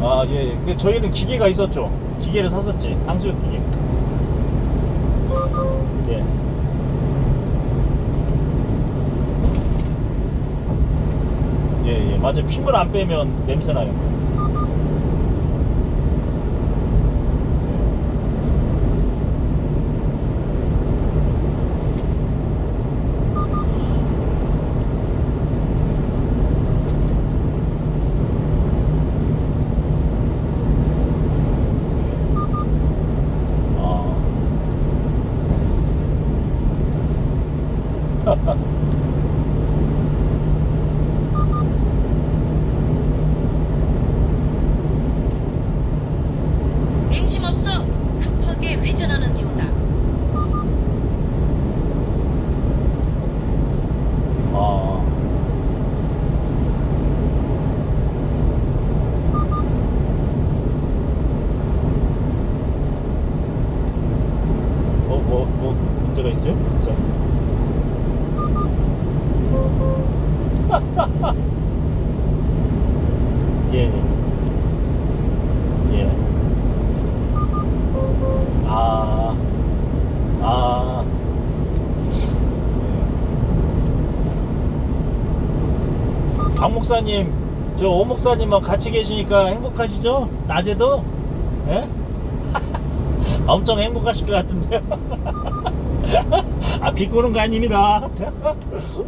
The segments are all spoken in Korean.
아, 예, 예. 그 저희는 기계가 있었죠. 기계를 샀었지. 탕수육 기계. 예. 예, 예. 맞아요. 핀을 안 빼면 냄새 나요. 아. 맹심 없어 급하게 회전하는 이유다. 아. 뭐, 뭐, 뭐, 문제가 있어요? 자. 예, 아. 예. 박 목사님, 저 오 목사님하고 같이 계시니까 행복하시죠? 낮에도? 예? 엄청 행복하실 것 같은데요? 아, 비꼬는 거 아닙니다.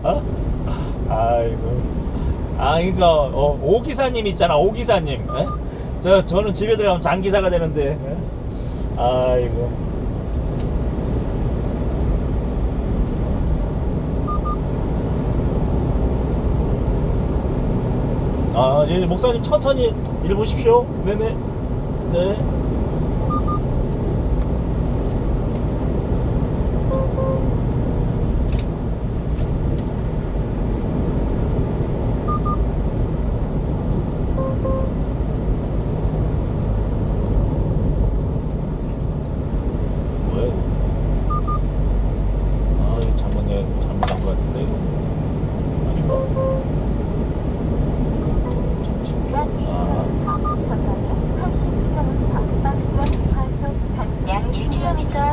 어? 아이고. 아, 그니까, 어, 오 기사님 있잖아, 오 기사님. 예? 저, 저는 집에 들어가면 장기사가 되는데. 예? 아이고. 아, 예, 목사님 천천히 일 보십시오. 네네. 네.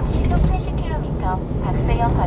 시속 80km 박세영 과